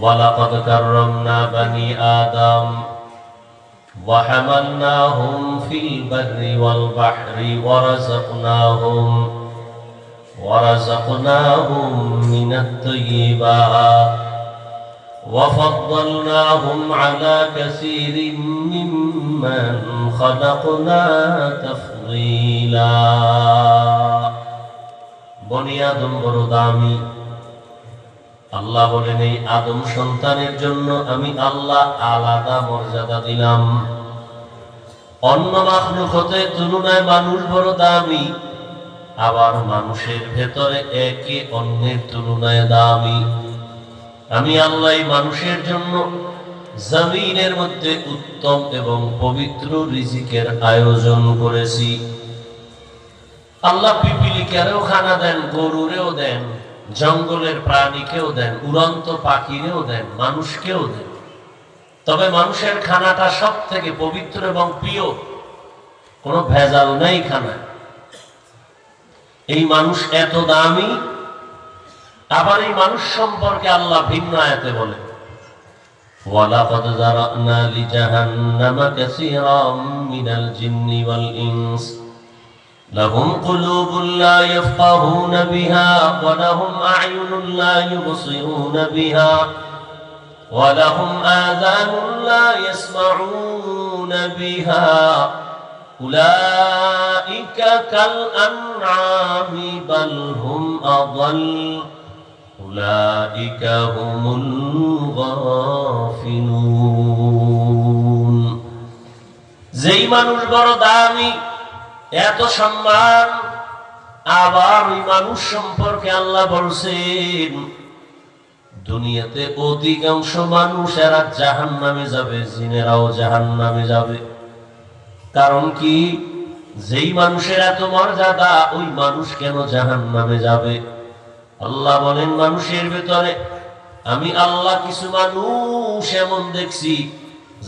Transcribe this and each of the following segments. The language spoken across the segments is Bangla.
ولقد كرمنا بني آدم وحملناهم في البر والبحر ورزقناهم ورزقناهم من الطيبات وفضلناهم على كثير ممن خلقنا تفضيلا بني آدم بردامي আল্লাহ বলেন, এই আদম সন্তানের জন্য আমি আল্লাহ আলাদা মর্যাদা দিলাম। অন্য মাখলুক হতে তুলনায় মানুষ বড় দামি, আবার মানুষের ভেতরে একে অন্যের তুলনায় দামি। আমি আল্লাহ মানুষের জন্য জমিনের মধ্যে উত্তম এবং পবিত্র রিজিকের আয়োজন করেছি। আল্লাহ পিপিলিকারেও খানা দেন, গরুরেও দেন জঙ্গলের প্রাণীকেও দেন উড়ন্ত পাখিরেও দেন মানুষকেও দেন তবে মানুষের খানাটা সব থেকে পবিত্র এবং প্রিয় কোনো ভেজাল নেই খানায় এই মানুষ এত দামি আবার এই মানুষ সম্পর্কে আল্লাহ ভিন্ন আয়াতে বলে وَلَقَدْ ذَرَأْنَا لِجَهَنَّمَ كَثِيرًا مِنَ الْجِنِّ وَالْإِنسِ لهم قلوب لا يفقهون بها ولهم أعين لا يبصرون بها ولهم آذان لا يسمعون بها. أولئك كالأنعام بل هم أضل. أولئك هم الغافلون. زي ما نجبر دامي এত সম্মান আবার ওই মানুষ সম্পর্কে আল্লাহ বলছেন, দুনিয়াতে অধিকাংশ মানুষ এরা জাহান নামে যাবে, জিনেরাও জাহান নামে যাবে। কারণ কি? যেই মানুষের এত মর্যাদা, ওই মানুষ কেন জাহান নামে যাবে? আল্লাহ বলেন, মানুষের ভেতরে আমি আল্লাহ কিছু মানুষ এমন দেখছি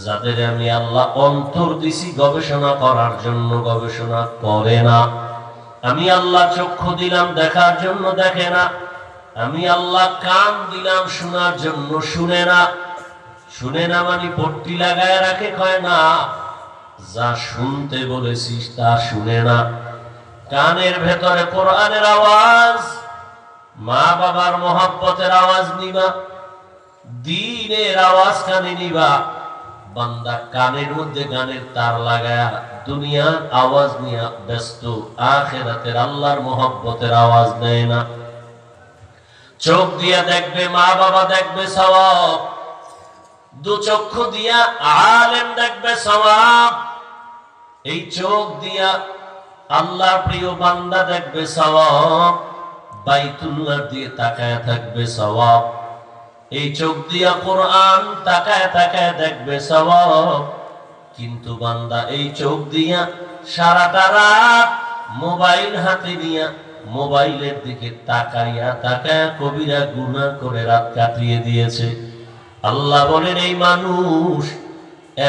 যাদের আমি আল্লাহ অন্তর দিছি গবেষণা করার জন্য গবেষণা করে না। আমি আল্লাহ চক্ষু দিলাম দেখার জন্য দেখে না। আমি আল্লাহ কান দিলাম শোনার জন্য শুনে না। শুনে না মানে পট্টি লাগায় রাখে, কয় না, যা শুনতে বলেছিস তা শুনে না। কানের ভেতরে কোরআনের আওয়াজ, মা বাবার মহাব্বতের আওয়াজ নিবা, দিনের আওয়াজ কানে নিবা। বান্দা কানের মধ্যে গানের তার লাগায়া দুনিয়ার আওয়াজ নিয়ে ব্যস্ত। আখেরাতের আল্লাহর মহব্বতের আওয়াজ নেয় না। চোখ দিয়া দেখবে, মা বাবা দেখবে সওয়াব। দু চক্ষু দিয়া আলেম দেখবে সওয়াব। এই চোখ দিয়া আল্লাহ প্রিয় বান্দা দেখবে সওয়াব। বাইতুল্লাহ দিয়ে তাকায় থাকবে সওয়াব। এই চোখ দিয়া কোরআন তাকায় তাকায় দেখবে সব কিন্তু বান্দা এই চোখ দিয়া সারাটা রাত মোবাইল হাতে নিয়া মোবাইলের দিকে তাকাইয়া তাকায়া কবিরা গুণা করে রাত কাটিয়ে দিয়েছে। আল্লাহ বলেন, এই মানুষ,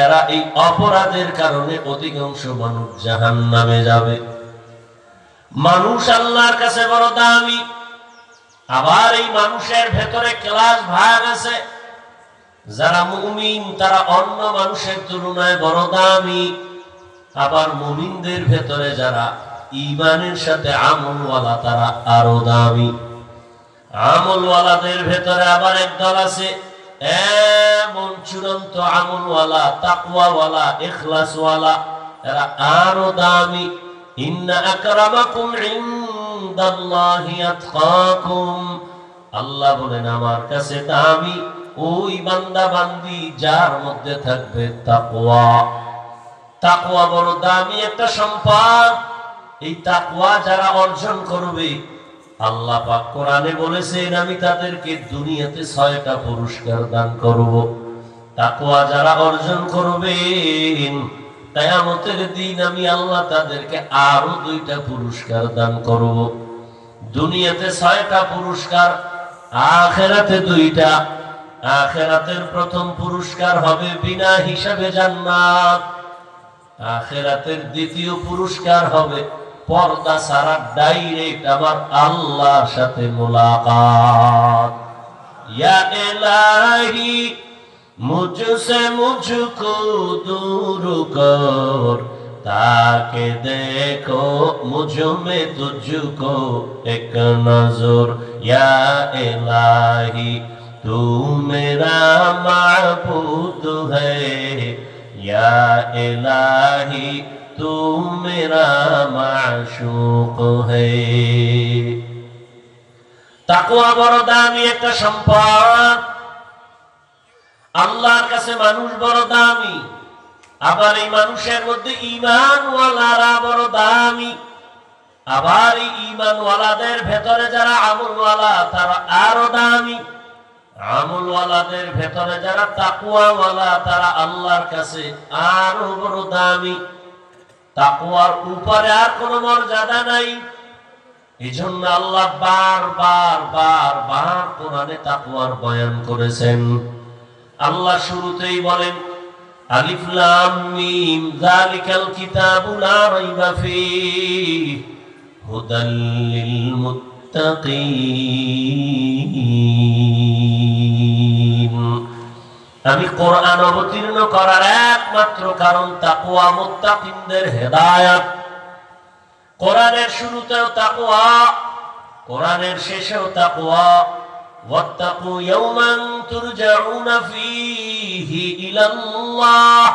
এরা এই অপরাধের কারণে অধিকাংশ মানুষ জাহান নামে যাবে। মানুষ আল্লাহর কাছে বড় দামি আবার এই মানুষের ভেতরে ক্লাস ভাগ আছে। যারা মুমিন, তারা অন্য মানুষের তুলনায় বড় দামি। আবার মুমিনদের ভেতরে যারা ইমানের সাথে আমলওয়ালা, তারা আরও দামি। আমলওয়ালাদের ভেতরে আবার একদল আছে। এমন চূড়ান্ত আমলওয়ালা, তাকওয়াওয়ালা, ইখলাসওয়ালা, এরা আরও দামি। ইন্না আকরামাকুম আল্লাহ বলেন, আমার কাছে দামি ওই বান্দা, বান্দি, যার মধ্যে থাকবে বড় দামি একটা সম্পদ। এই তাকওয়া যারা অর্জন করবে, আল্লাহ পাক কোরআনে বলেছেন, আমি তাদেরকে দুনিয়াতে ছয়টা পুরস্কার দান করব। তাকওয়া যারা অর্জন করবেন দিন আমি আল্লাহ তাদেরকে আরও দুইটা পুরস্কার দান করব। দুনিয়াতে ছয়টা পুরস্কার, আখেরাতে দুইটা। আখেরাতের প্রথম পুরস্কার হবে বিনা হিসাবে জান্নাত। আখেরাতের দ্বিতীয় পুরস্কার হবে পর্দা সারা ডাইরেক্ট আমার আল্লাহর সাথে মোলাকাত। ইয়া এলাহি मुझसे मुझको दूर कर ताके देखो मुझ में तुझको एक नजर या इलाही तू मेरा माबूद है या इलाही तू मेरा माशूक है তাকুয়া বড় দামি একটা সম্পদ আল্লাহর কাছে মানুষ বড় দামি, আবার এই মানুষের মধ্যে ইমানওয়ালারা বড় দামি। আবার এই ইমানওয়ালাদের ভেতরে যারা আমলওয়ালা, তারা আরও দামি। আমলওয়ালাদের ভেতরে যারা তাকুয়াওয়ালা তারা আল্লাহর কাছে আরও বড় দামি। তাকুয়ার উপরে আর কোনো মর্যাদা নাই। এই জন্য আল্লাহ বার বার বার বার কোরআনে তাকুয়ার বয়ান করেছেন। আল্লাহ শুরুতেই বলেন, আলিফ লাম মিম, যালিকাল রাইবা হুদাল লিল মুত্তাকিন আমি কোরআন অবতীর্ণ করার একমাত্র কারণ তাকুয়া মুত্তাকিনদের হেদায়াত। কোরআনের শুরুতেও তাকুয়া কোরআনের শেষেও তাকুয়া ওয়াত্তাকু ইয়াওমান তুরজাউনা ফীহি ইলাল্লাহ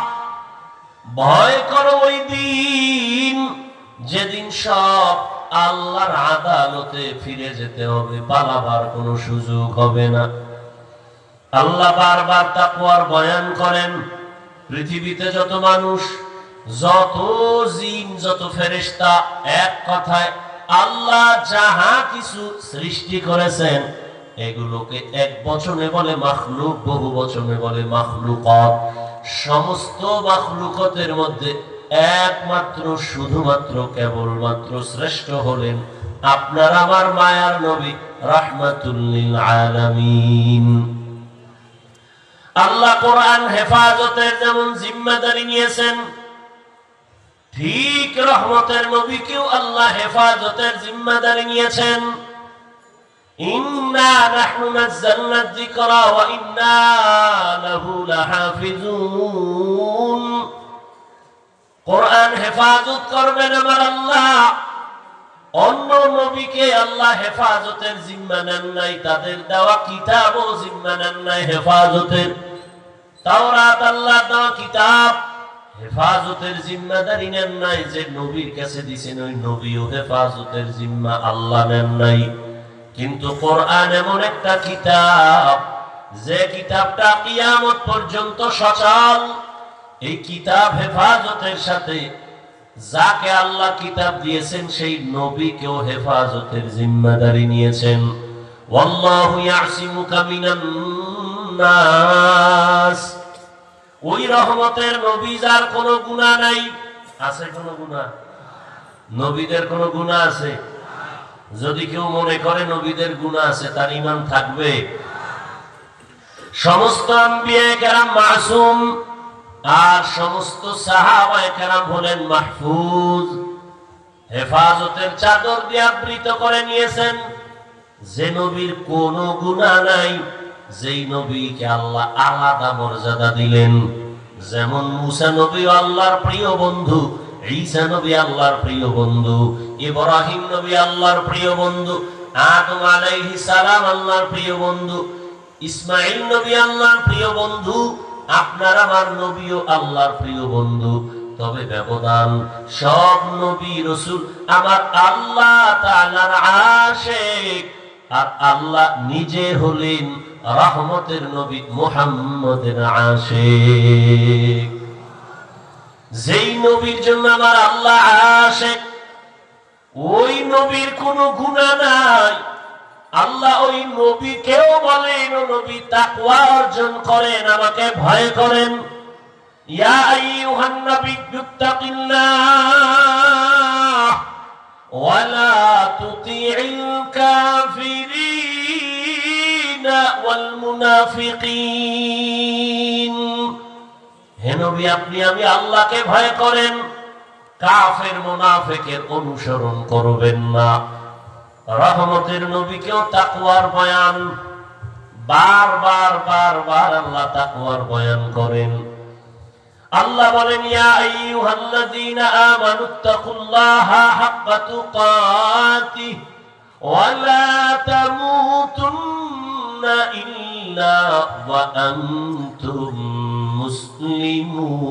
ভয় করো ওই দিন, যেদিন সব আল্লাহর আদালতে ফিরে যেতে হবে, পালাবার কোনো সুযোগ হবে না। আল্লাহ বারবার তাকুয়ার বয়ান করেন, পৃথিবীতে যত মানুষ, যত জিন, যত ফেরেশতা এক কথায়, আল্লাহ যাহা কিছু সৃষ্টি করেছেন এগুলোকে এক বচনে বলে মাখলুক, বহু বচনে বলে মাখলুকত। সমস্ত মাখলুকতের মধ্যে একমাত্র, শুধুমাত্র, কেবলমাত্র শ্রেষ্ঠ হলেন আপনার আমার মায়ার নবী রাহমাতুল্লিল আলামিন। আল্লাহ কোরআন হেফাজতের যেমন জিম্মাদারি নিয়েছেন, ঠিক রহমতের নবীকেও আল্লাহ হেফাজতের জিম্মাদারি নিয়েছেন। ইন্না কোরআন হেফাজত করবেন আমার আল্লাহ। অন্য নবীকে আল্লাহ হেফাজতের জিম্মা নেন নাই, তাদের দেওয়া কিতাবও জিম্মা নেন নাই হেফাজতের। আল্লাহ নেন নাই, যে নবীও হেফাজতের জিম্মা আল্লাহ নেন নাই। কিন্তু কোরআন এমন একটা কিতাব, যে কিতাবটা কিয়ামত পর্যন্ত সচল। এই কিতাব হেফাজতের সাথে যাকে আল্লাহ কিতাব দিয়েছেন, সেই নবীকেও হেফাজতের জিম্মাদারি নিয়েছেন। ওই রহমতের নবী যার কোনো গুনাহ নাই। আছে কোনো গুনাহ? নবীদের কোনো গুনাহ আছে? যদি কেউ মনে করে নবীদের গুনাহ আছে, তার ঈমান থাকবে। সমস্ত মাসুম আর সমস্ত হলেন মাহফুজ। হেফাজতের চাদর দিয়ে আবৃত করে নিয়েছেন। যে নবীর কোনো গুনাহ নাই, যেই নবীকে আল্লাহ আলাদা মর্যাদা দিলেন। যেমন মুসা নবী আল্লাহর প্রিয় বন্ধু ঈসা নবী আল্লাহর প্রিয় বন্ধু, ইব্রাহিম নবী আল্লাহর প্রিয় বন্ধু, আদম আলাইহিস সালাম আল্লাহর প্রিয় বন্ধু ইসমাইল নবী আল্লাহর প্রিয় বন্ধু, আপনার আমার নবীও আল্লাহর প্রিয় বন্ধু। তবে ব্যবধান, সব নবী রসুল আমার আল্লাহ তাআলার আশেক, আর আল্লাহ নিজে হলেন রহমতের নবী মুহাম্মদের আশেক। যেই নবীর জন্য আমার আল্লাহ আসে, ওই নবীর কোনো গুণা নাই। আল্লাহ ওই নবীকেও বলেন নবী, তাকওয়া অর্জন করেন, আমাকে ভয় করেন। ইয়া হে আপনি, আমি আল্লাহকে ভয় করেন। কাফের, মুনাফিকের অনুসরণ করবেন না। রহমতের নবীকেও তাকওয়ার বয়ান। বার বার বার বারবার আল্লাহ তাকওয়ার বয়ান করেন। আল্লাহ বলেন, ইয়া আইয়ুহাল্লাযীনা আমানুত্তাকুল্লাহা হাক্কা মুসলিমুন।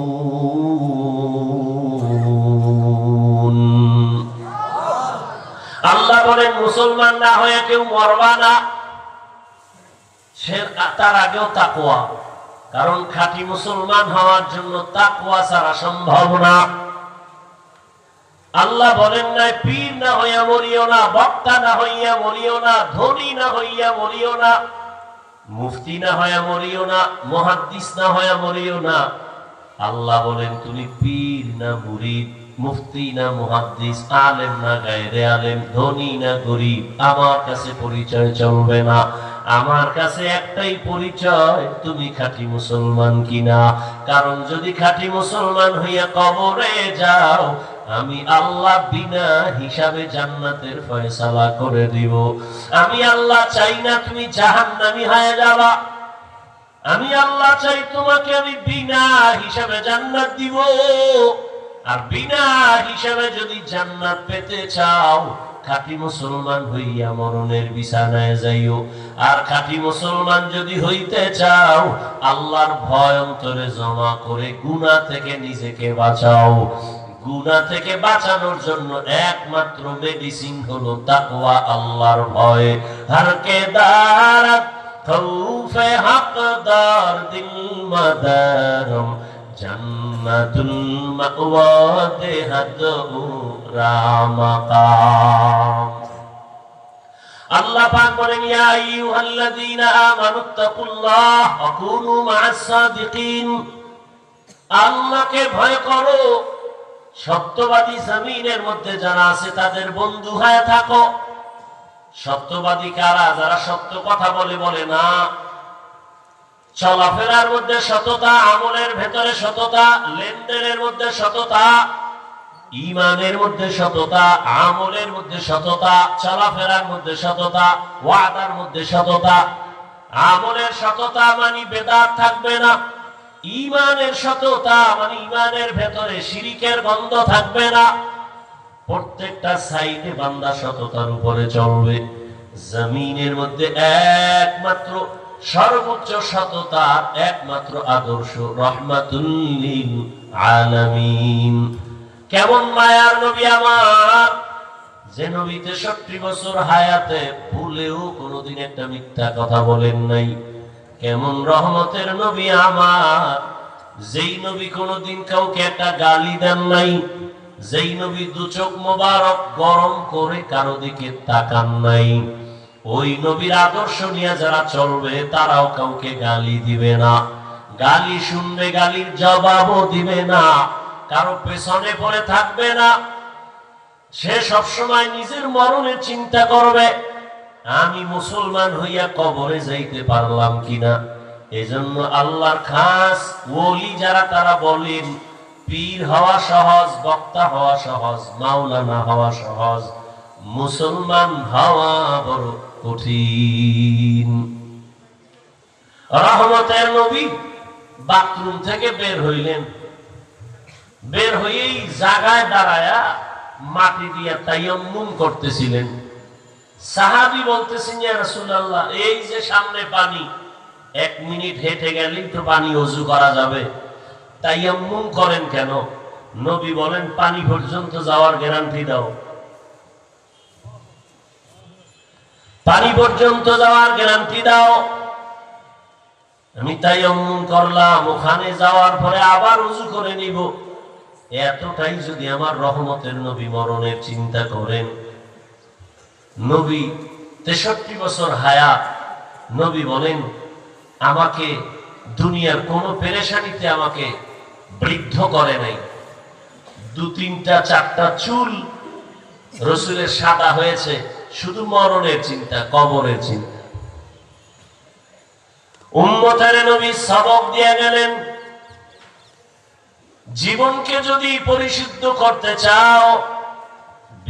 আল্লাহ মুসলমান না হয়ে কেউ মরবা না। সে তার আগেও কারণ খাঁটি মুসলমান হওয়ার জন্য তাকওয়া ছাড়া সম্ভব না। আল্লাহ বলেন না পীর না হইয়া মরিও না, বক্তা না হইয়া মরিও না, ধনী না হইয়া মরিও না। মুফতি না হইয়া মরিও না, মহাদ্দিস না হইয়া মরিও না। আল্লাহ বলেন, তুমি পীর না মুরিদ, মুফতি না মুহাদ্দিস, আলেম না গায়রে আলেম, ধনী না গরিব, আমার কাছে পরিচয় চলবে না। আমার কাছে একটাই পরিচয়, তুমি খাঁটি মুসলমান কিনা? কারণ যদি খাঁটি মুসলমান হইয়া কবরে যাও আমি আল্লাহ বিনা হিসাবে জান্নাতের ফয়সালা করে দিব। আমি আল্লাহ চাই না তুমি জাহান্নামী হয়ে যাবা। আমি আল্লাহ চাই তোমাকে আমি বিনা হিসাবে জান্নাত দিব। আর বিনা হিসাবে যদি জান্নাত পেতে চাও, খাঁটি মুসলমান হইয়া মরণের বিছানায় যাইও। আর খাঁটি মুসলমান যদি হইতে চাও, আল্লাহর ভয় অন্তরে জমা করে গুনাহ থেকে নিজেকে বাঁচাও। গুণা থেকে বাঁচানোর জন্য একমাত্র মেডিসিন হলো তাকওয়া, আল্লাহর ভয়। হারকে দারাত খৌফে হাকদার দিল মাদারম, জান্নাতুল মাওয়া দেহাদু রামাকাম আল্লাহ পাক বলেন, ইয়া আইয়ুহাল্লাযীনা আমানুত্তাকুল্লাহ ওয়া কুনু মা'আস সাদিকিন আল্লাহকে ভয় করো। সত্যবাদী জমিনের মধ্যে যারা আছে, তাদের বন্ধু হয়ে থাকো। সত্যবাদী কারা? যারা সত্য কথা বলে বলে না। চলাফেরার মধ্যে সততা, আমলের ভেতরে সততা, লেনদেনের মধ্যে সততা, ইমানের মধ্যে সততা, আমলের মধ্যে সততা, চলাফেরার মধ্যে সততা, ওয়াদার মধ্যে সততা। আমলের সততা মানে বেদাত থাকবে না। ইমানের সততা মানে ইমানের ভেতরে শিরিকের গন্ধ থাকবে না। প্রত্যেকটা সাইডে বান্দা সততার উপরে চলবে। জমিনের মধ্যে একমাত্র সর্বোচ্চ সততা, একমাত্র আদর্শ রহমাতুল্লিল কেমন মায়ার নবী আমার? যে নবী তেষট্টি বছর হায়াতে ভুলেও কোনোদিন একটা মিথ্যা কথা বলেন নাই। কেমন রহমতের নবী আমার, যেই নবী কোনোদিন কাউকে একটা গালি দেন নাই, যেই নবী দু চোখ মোবারক গরম করে কারও দিকে তাকান নাই। ওই নবীর আদর্শ নিয়ে যারা চলবে, তারাও কাউকে গালি দিবে না। গালি শুনবে, গালির জবাবও দিবে না। কারও পেছনে পড়ে থাকবে না। সে সবসময় নিজের মরণের চিন্তা করবে। আমি মুসলমান হইয়া কবরে যাইতে পারলাম কিনা? এজন্য আল্লাহর খাস ওলি যারা, তারা বলেন, পীর হওয়া সহজ, বক্তা হওয়া সহজ, মাওলানা হওয়া সহজ, মুসলমান হওয়া বড় কঠিন। রহমতের নবী বাথরুম থেকে বের হইলেন। বের হয়েই জাগায় দাঁড়ায়া মাটি দিয়া তাইয়াম্মুম করতেছিলেন। সাহাবি বলতেছেন রাসূলুল্লাহ, এই যে সামনে পানি, এক মিনিট হেঁটে গেলেই তো পানি অজু করা যাবে। তাই তাইয়াম্মুম করেন কেন? নবী বলেন, পানি পর্যন্ত যাওয়ার গ্যারান্টি দাও। পানি পর্যন্ত যাওয়ার গ্যারান্টি দাও। আমি তাই অমন করলাম, ওখানে যাওয়ার পরে আবার উজু করে নিব। এতটাই যদি আমার রহমতের নবী মরণের চিন্তা করেন নবী তেষট্টি বছর হায়াত। নবী বলেন, আমাকে দুনিয়ার কোন পেরেশানিতে আমাকে বৃদ্ধ করে নাই। দু তিনটা চারটা চুল রসুলের সাদা হয়েছে, শুধু মরণের চিন্তা, কবরের চিন্তা। উম্মতের নবী সবক দিয়ে গেলেন, জীবনকে যদি পরিশুদ্ধ করতে চাও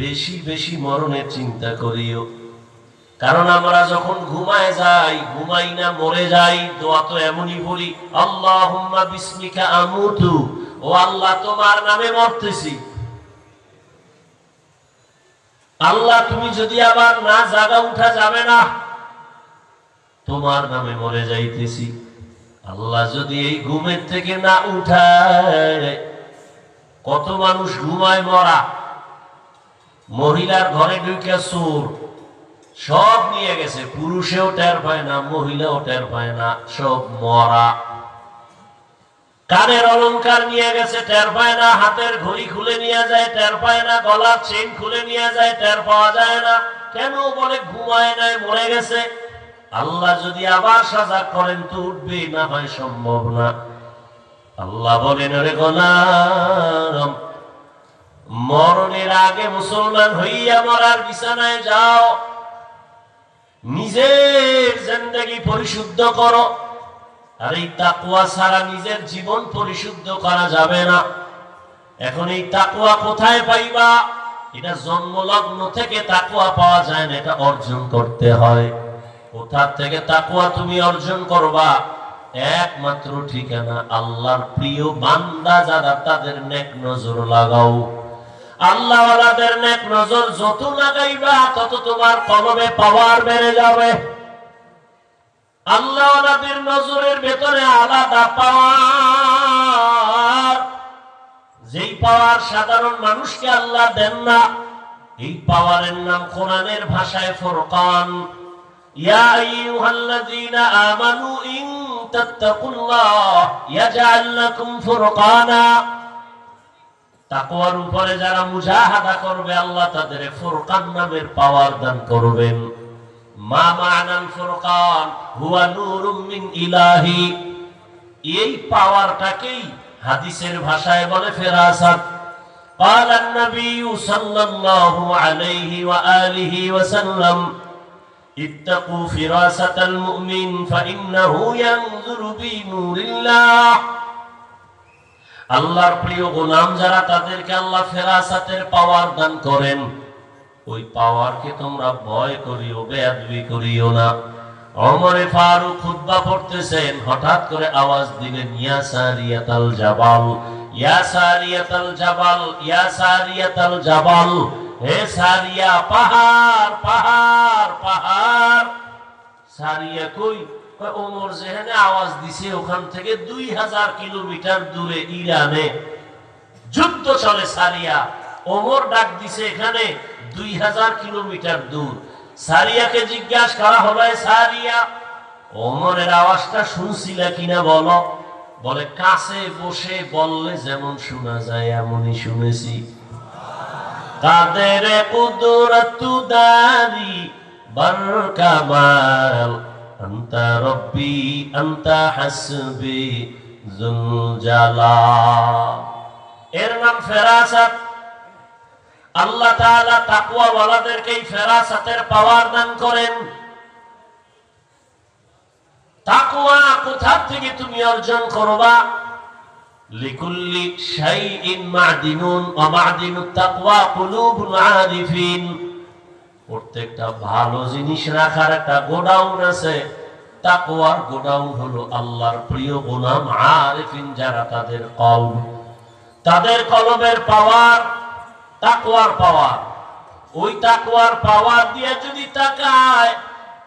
বেশি বেশি মরণের চিন্তা করিও। কারণ আমরা যখন ঘুমায় যাই, ঘুমাই না, মরে যাই, দোয়া তো এমনই বলি আল্লাহ বিস্মিকা আমুতু। ও আল্লাহ, তোমার নামে মরতেছি। আল্লাহ, তুমি যদি আবার না জাগা উঠা যাবে না, তোমার নামে মরে যাইতেছি। আল্লাহ যদি এই ঘুমের থেকে না উঠায়, কত মানুষ ঘুমায় মরা। মহিলার ঘরে ঢুকে সুর সব নিয়ে গেছে। পুরুষেও টের পায় না, মহিলাও টের পায় না, সব মরা। কানের অলংকার নিয়ে গেছে, টের পায় না। হাতের ঘড়ি খুলে নিয়ে যায়, টের পায় না। গলার চেন খুলে নিয়ে যায়, টের পাওয়া যায় না। কেন বলে ঘুমায় নাই, মরে গেছে? আল্লাহ যদি আবার সাজা করেন তো উঠবে না হয় সম্ভব না। আল্লাহ বলেন রে গোলাম মরণের আগে মুসলমান হইয়া মরার বিছানায় যাও। নিজের জিন্দগি পরিশুদ্ধ করো। আর এই তাকুয়া ছাড়া নিজের জীবন পরিশুদ্ধ করা যাবে না। এখন এই তাকুয়া কোথায় পাইবা? এটা জন্মলগ্ন থেকে তাকুয়া পাওয়া যায় না, এটা অর্জন করতে হয়। কোথার থেকে তাকুয়া তুমি অর্জন করবা? একমাত্র ঠিকানা আল্লাহর প্রিয় বান্দা যারা তাদের নেক নজর লাগাও। আল্লাহওয়ালাদের নেক নজর যত লাগাইবা, তত তোমার কলমে পাওয়ার বেড়ে যাবে। আল্লাহওয়ালাদের নজরের ভেতরে আলাদা পাওয়ার যেই পাওয়ার সাধারণ মানুষকে আল্লাহ দেন না, এই পাওয়ারের নাম কোরআনের ভাষায় ফোরকান। ইয়া আইয়ুহাল্লাযীনা আমানু ইন তাত্তাকুল্লাহ, ইয়াজআল লাকুম ফুরকানা। তাকওয়ার উপরে যারা মুজাহাদা করবে আল্লাহ তাদের ফুরকান নামের পাওয়ার দান করবেন মা মানাল ফুরকান হুয়া নূরুম মিন ইলাহি এই পাওয়ারটাকেই হাদিসের ভাষায় বলে ফেরাসাত قال النبي صلى الله عليه وآله وسلم اتقوا فراسة المؤمن فإنه ينظر بنور الله আল্লাহর প্রিয় গোলাম যারা, তাদেরকে আল্লাহ ফেরাসাতের পাওয়ার দান করেন। ওই পাওয়ারকে তোমরা ভয় করিও, বেয়াদবি করিও না। অমরে ফারুক খুতবা পড়তেছেন, হঠাৎ করে আওয়াজ দিলেন, ইয়া সারিয়াতাল জাবাল, ইয়া সারিয়াতাল জাবাল, ইয়া সারিয়াতাল জাবাল, হে সারিয়া, পাহাড় পাহাড় পাহাড়, সারিয়া কই? ওমর যেখানে আওয়াজ দিছে, ওখান থেকে দুই হাজার কিলোমিটার দূরে ইরানে। যুদ্ধ চলে সারিয়া। ওমর ডাক দিছে, এখানে দুই হাজার কিলোমিটার দূর। সারিয়াকে জিজ্ঞাসা করা "এ সারিয়া, ওমরের আওয়াজটা শুনছিলে কিনা বলো? বলে, কাছে বসে বললে যেমন শোনা যায়, এমনই শুনেছি। কাদের কুদরতু দারি বর কামাল أنت ربي أنت حسبي ذو الجلال এর নাম ফেরাসাত আল্লাহ তাআলা তাকওয়া ওয়ালাদেরকে এই ফেরাসাতের পাওয়ার দান করেন তাকওয়া কোথা থেকে তুমি অর্জন করবা লিকুল্লি শাইইন মাদিনুন ওয়া মাদিনুত তাকওয়া কুলুবুল আরিফিন প্রত্যেকটা ভালো জিনিস রাখার একটা গোডাউন আছে। তাকওয়ার গোডাউন হলো আল্লাহর প্রিয় গোলাম আরিফিন যারা তাদের কলম তাদের কলমের পাওয়ার তাকওয়ার পাওয়ার। ওই তাকওয়ার পাওয়ার দিয়ে যদি তাকায়,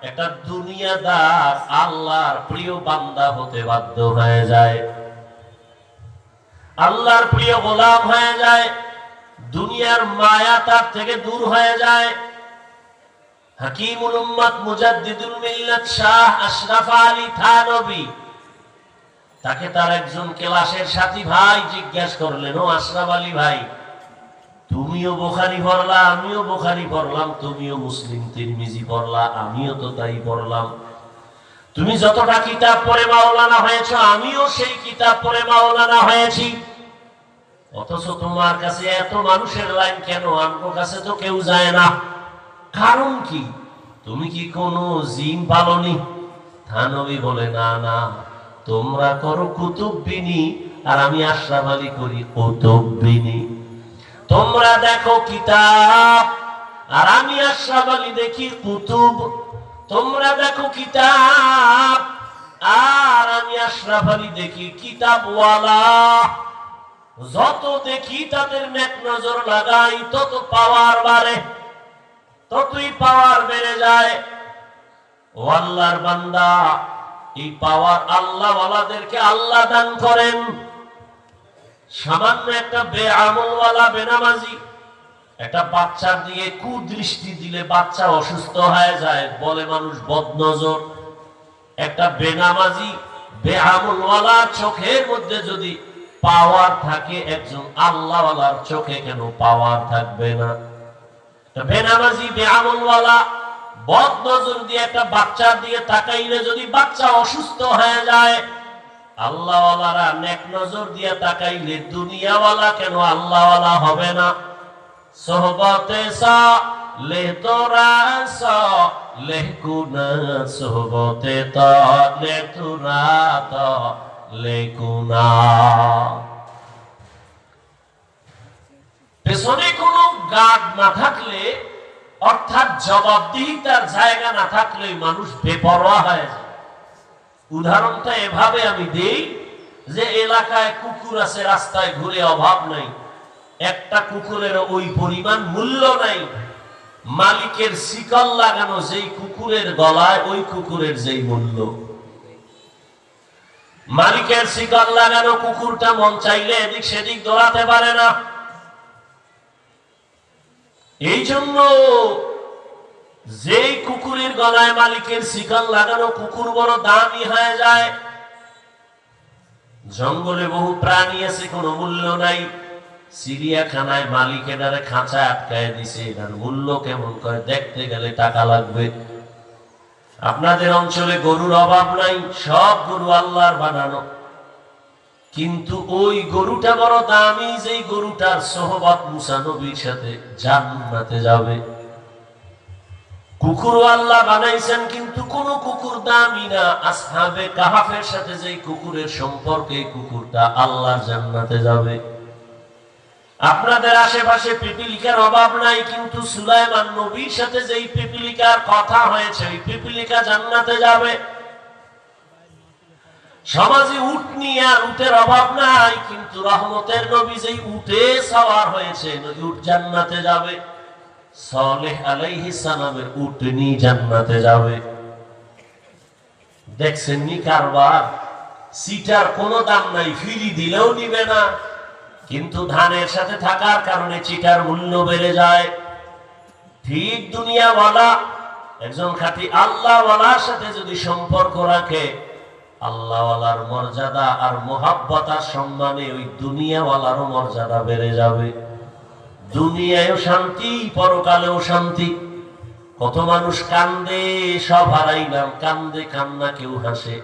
একটা দুনিয়াদার আল্লাহর প্রিয় বান্দা হতে বাধ্য হয়ে যায়। আল্লাহর প্রিয় গোলাম হয়ে যায়। দুনিয়ার মায়া তার থেকে দূর হয়ে যায়। হাকিমুল মুজাদ্দিদুল মিল্লাত শাহ আশরাফ আলী থানবী। তাকে তার একজন ক্লাসের সাথী ভাই জিজ্ঞেস করলেন, ও আশরাফ আলী ভাই, তুমিও বোখারি পড়লা, আমিও বোখারি পড়লাম, তুমিও মুসলিম, তিরমিজি পড়লা, আমিও তো তাই পড়লাম। তুমি যতটা কিতাব পড়ে মাওলানা হয়েছ, আমিও সেই কিতাব পড়ে মাওলানা হয়েছি। অথচ তোমার কাছে এত মানুষের লাইন কেন? আমার কাছে তো কেউ যায় না। কারণ কি? তুমি কি কোনো জিন পালনি? থানবী বলে, না না, তোমরা করো কুতুববিনী আর আমি আশরাফ আলী করি কুতুববিনী। তোমরা দেখো কিতাব আর আমি আশরাফ আলী দেখি কুতুব। তোমরা দেখো কিতাব আর আমি আশরাফ আলী দেখি কিতাবওয়ালা। যত দেখি তাদের নেক নজর লাগাই, তত পাওয়ার বাড়ে। ততই পাওয়ার বেড়ে যায়। ও আল্লাহর বান্দা, এই পাওয়ার আল্লাহ ওয়ালাদেরকে আল্লাহ দান করেন। সামান্য একটা বেআমলওয়ালা, বেনামাজি, একটা বাচ্চার দিকে কুদৃষ্টি দিলে বাচ্চা অসুস্থ হয়ে যায়, বলে মানুষ বদনজর। একটা বেনামাজি, বেআমলওয়ালা চোখের মধ্যে যদি পাওয়ার থাকে, একজন আল্লাহওয়ালার চোখে কেন পাওয়ার থাকবে না? বেনামাজি বেআমলওয়ালা বদ নজর দিয়ে একটা বাচ্চার দিকে তাকাইলে যদি বাচ্চা অসুস্থ হয়ে যায়, আল্লাহওয়ালারা নেক নজর দিয়ে তাকাইলে দুনিয়াওয়ালা কেন আল্লাহওয়ালা হবে না? সোহবতে সা লে তোরা সা লে কুনা, সোহবতে ত লে পেছনে কোনো গার্ড না থাকলে, অর্থাৎ জবাবদিহিতার জায়গা না থাকলে মানুষ বেপরোয়া হয়ে যায়। উদাহরণটা এভাবে আমি দেই যে এলাকায় কুকুর আছে, রাস্তায় ঘুরে অভাব নাই। একটা কুকুরের ওই পরিমাণ মূল্য নাই। মালিকের শিকল লাগানো যেই কুকুরের গলায়, ওই কুকুরের যেই মূল্য। মালিকের শিকল লাগানো কুকুরটা মন চাইলে এদিক সেদিক দৌড়াতে পারে না। এই জন্য যেই কুকুরের গলায় মালিকের শিকার লাগানো কুকুর বড় দামি হয়ে যায়। জঙ্গলে বহু প্রাণী আছে, কোনো মূল্য নাই। চিড়িয়াখানায় মালিক এটারে খাঁচা আটকায় দিছে। এটার মূল্য কেমন করে দেখতে গেলে টাকা লাগবে? আপনাদের অঞ্চলে গরুর অভাব নাই, সব গরু আল্লাহর বানানো। কিন্তু ওই গরুটা বড় দামি, যেই গরুটার সোহবত মুসা নবীর সাথে জান্নাতে যাবে। কুকুর আল্লাহ বানাইছেন, কিন্তু কোন কুকুর দামি না। আসহাবে কাহাফের সাথে যেই কুকুরের সম্পর্কে কুকুরটা আল্লাহর জান্নাতে যাবে। আপনাদের আশেপাশে পিপিলিকার অভাব নাই, কিন্তু সুলাইমান নবীর সাথে যেই পিপিলিকার কথা হয়েছে, ওই পিপিলিকা জান্নাতে যাবে। সমাজে উট নিয়ে আর উটের অভাব নাই, কিন্তু রহমতের নবী যেই উঠে সওয়ার হয়েছে উট জান্নাতে যাবে। সলেহ আলাইহি সালামের উট নিয়ে জান্নাতে যাবে। দেখছেন নি কারবার? সিটার কোনো দাম নাই, ফিরি দিলেও নিবে না। কিন্তু ধানের সাথে থাকার কারণে চিটার মূল্য বেড়ে যায়। ঠিক দুনিয়াওয়ালা, একজন খাঁটি আল্লাহওয়ালার সাথে যদি সম্পর্ক রাখে আল্লাহওয়ালার মর্যাদা আর মোহাব্বত আর সম্মানে ওই দুনিয়াওয়ালারও মর্যাদা বেড়ে যাবে। দুনিয়ায়ও শান্তি, পরকালেও শান্তি। কত মানুষ কান্দে, সব হারাইলাম, কান্দে কান্না কেউ হাসে।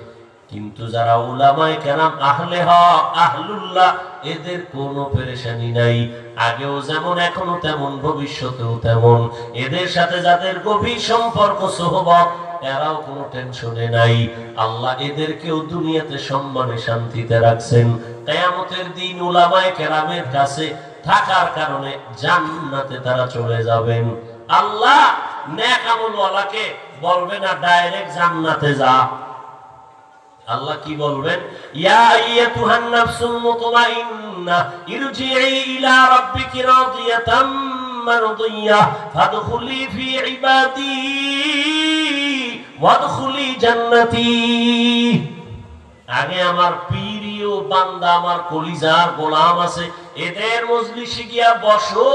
কিন্তু যারা উলামায় কেরাম, আহলে হক, আহলুল্লাহ, এদের কোনো পেরেশানি নাই। আগেও যেমন, এখনও তেমন, ভবিষ্যতেও তেমন। এদের সাথে যাদের গভীর সম্পর্ক, সোহবত এরাও কোনো টেনশনে নাই। আল্লাহ এদেরকেও দুনিয়াতে সম্মানে শান্তিতে রাখছেন। কেয়ামতের দিন উলামায় কেরামের কাছে থাকার কারণে জান্নাতে তারা চলে যাবেন। আল্লাহ ন্যাক আমলওয়ালাকে বলবে না, ডাইরেক্ট জান্নাতে যা। আল্লাহ কি বলবেন? ইয়া আইয়াতুহান নাফসুল মুতমাইন্না ইরজিই ইলা রাব্বিকি রাদিয়াতাম মারদিয়া, ফাদখুলি ফি ইবাদি। ওয়াদখুলি জান্নাতি। আগে আমার প্রিয় বান্দা আমার কলিজার গোলাম আছে। এদের মজলিসে গিয়া বসো,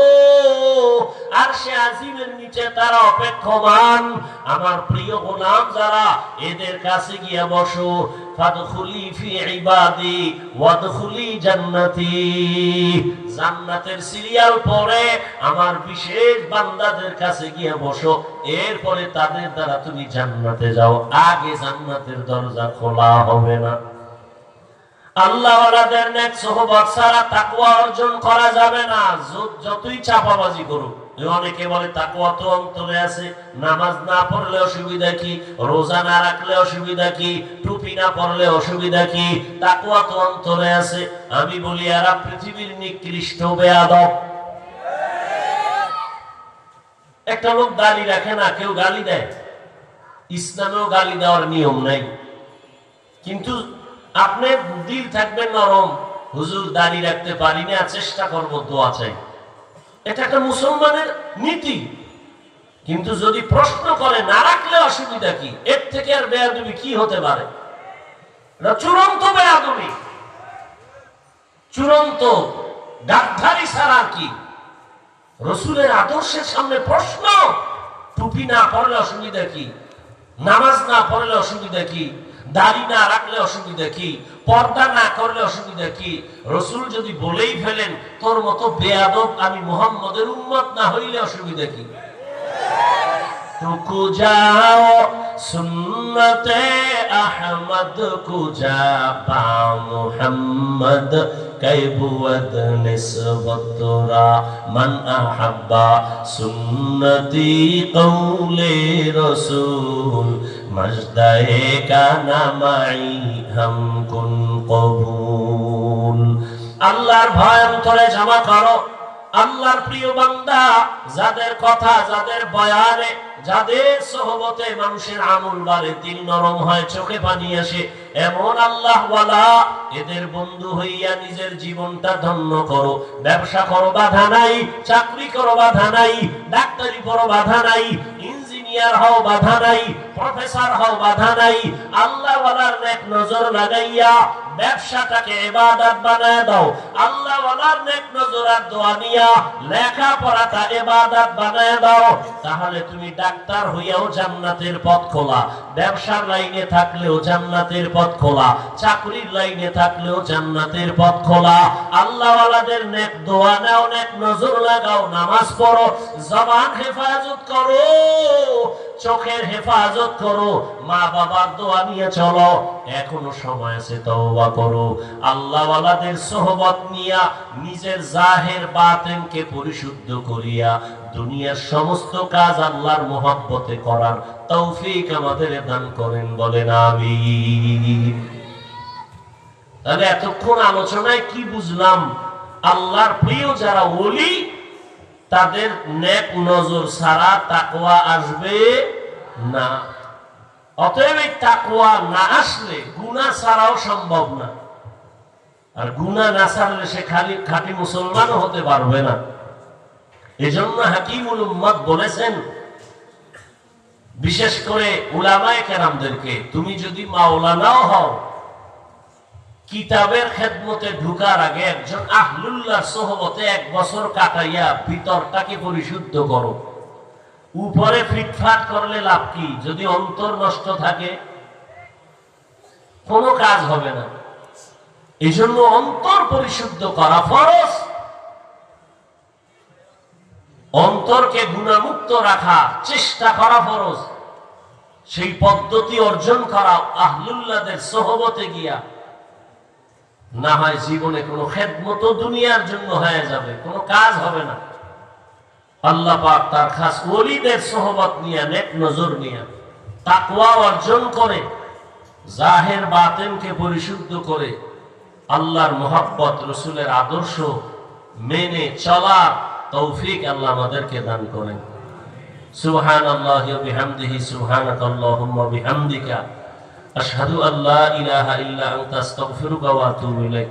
আর সে আজিমের নিচে তারা অপেক্ষমান। আমার প্রিয় গোলাম, যারা এদের কাছে গিয়া বসো, ফাদখুলি ফি ইবাদি ওয়াদখুলি জান্নাতি। জান্নাতের সিরিয়াল পরে আমার বিশেষ বান্দাদের কাছে গিয়ে বসো, এরপরে তাদের দ্বারা তুমি জান্নাতে যাও। আগে জান্নাতের দরজা খোলা হবে না। আল্লাহ ওয়ালাদের নেক সোহবত ছাড়া তাকওয়া অর্জন করা যাবে না। যতই চাপাবাজি করুক অনেকে বলে তাকওয়া তো অন্তরে আছে, নামাজ না পড়লে অসুবিধা কি? রোজা না রাখলে অসুবিধা কি? টুপি না পড়লে অসুবিধা কি? তাকওয়া তো অন্তরে আছে। আমি বলি, এরা পৃথিবীর নিকৃষ্ট বেয়াদব একটা লোক গালি রাখে না, কেউ গালি দেয়। ইসলামেও গালি দেওয়ার নিয়ম নাই। কিন্তু আপনি দিল থাকবে নরম। হুজুর দাড়ি রাখতে পারি না, চেষ্টা করব, দোয়া চাই। এটা একটা মুসলমানের নীতি। কিন্তু যদি প্রশ্ন করে না রাখলে অসুবিধা কি? এর থেকে আর বেয়াদবি কি হতে পারে? চূড়ান্ত বেয়াদবি। চূড়ান্ত ডাক্তারি ছাড়া কি? রসুলের আদর্শের সামনে প্রশ্ন। টুপি না পড়লে অসুবিধা কি? নামাজ না পড়লে অসুবিধা কি? দাড়ি না রাখলে অসুবিধা কি? পর্দা না করলে অসুবিধা কি? রসুল যদি বলেই ফেলেন, তোর মতো বেয়াদব আমি মোহাম্মদের উন্মত না হইলে অসুবিধা কি? সুন্নতে কৌলে রসুল আল্লাহর ভয় অন্তরে জমা করো। আল্লাহর প্রিয় বান্দা, যাদের কথা, যাদের বয়ানে, যাদের সহবতে মানুষের আমল বাড়ে দিল নরম হয়, চোখে পানি আসে। এমন আল্লাহ এদের বন্ধু হইয়া নিজের জীবনটা ধন্য করো। ব্যবসা করো, বাধা নাই, চাকরি করো, বাধা নাই, ডাক্তারি করো বাধা নাই, ইঞ্জিনিয়ার হও, বাধা নাই, প্রফেসর হও, বাধা নাই। আল্লাহ নেক নজর লাগাইয়া ব্যবসাটাকে ইবাদত বানায় দাও। আল্লাহ ওয়ালার নেক নজর আর দোয়া নিয়া লেখাপড়াটা ইবাদত বানায় দাও। তাহলে তুমি ডাক্তার হইয়াও জান্নাতের পথ খোলা। ব্যবসার লাইনে থাকলেও জান্নাতের পথ খোলা। চাকরির লাইনে থাকলেও জান্নাতের পথ খোলা। আল্লাহ ওয়ালাদের নেক দোয়া নাও, নেক নজর লাগাও, নামাজ পড়ো, জবান হেফাজত করো। চোখের হেফাজত করো। মা বাবার দোয়া নিয়ে চলো। এখনও সময় আছে, তওবা করো। আল্লাহ ওয়ালাদের সোহবত নিয়া নিজের জাহের বাতেনকে পরিশুদ্ধ করিয়া দুনিয়ার সমস্ত কাজ আল্লাহর মোহাব্বতে করার তৌফিক আমাদের দান করেন, বলেন আমিন। তাহলে এতক্ষণ আলোচনায় কি বুঝলাম? আল্লাহর প্রিয় যারা ওলি তাদের নেক নজর ছাড়া তাকওয়া আসবে না। অতএব এই তাকওয়া না আসলে গুণা ছাড়াও সম্ভব না। আর গুণা না ছাড়লে সে খালি খাঁটি মুসলমানও হতে পারবে না। এজন্য হাকিমুল উম্মত বলেছেন, বিশেষ করে উলামায়ে কেরামদেরকে, তুমি যদি মাওলানাও হও কিতাবের খেদমতে ঢুকার আগে একজন আহলুল্লাহ সোহবতে এক বছর কাটাইয়া ভিতরটাকে পরিশুদ্ধ করো। উপরে ফিটফাট করলে লাভ কি? যদি অন্তর নষ্ট থাকে, কোনো কাজ হবে না। এই জন্য অন্তর পরিশুদ্ধ করা ফরজ। অন্তরকে গুণামুক্ত রাখা চেষ্টা করা ফরজ। সেই পদ্ধতি অর্জন করা আহলুল্লাদের সোহবতে গিয়া না হয় জীবনে কোনো খেদমত দুনিয়ার জন্য হয়ে যাবে, কোনো কাজ হবে না। আল্লাহ পাক তার খাস ওলিদের সহবত নিয়ে, নেক নজর নিয়ে, তাকওয়া অর্জন করে, জাহের বাতেনকে পরিশুদ্ধ করে, আল্লাহর মোহাব্বত, রসুলের আদর্শ মেনে চলার তৌফিক আল্লাহ আমাদেরকে দান করেন। সুবহান আল্লাহ বিহামদিহি সুবহানাক আল্লাহুম্মা বিহামদিকা। আশহাদু আল্লা ইলাহা ইল্লা আনতা আস্তাগফিরুকা ওয়া আতুবু ইলাইক।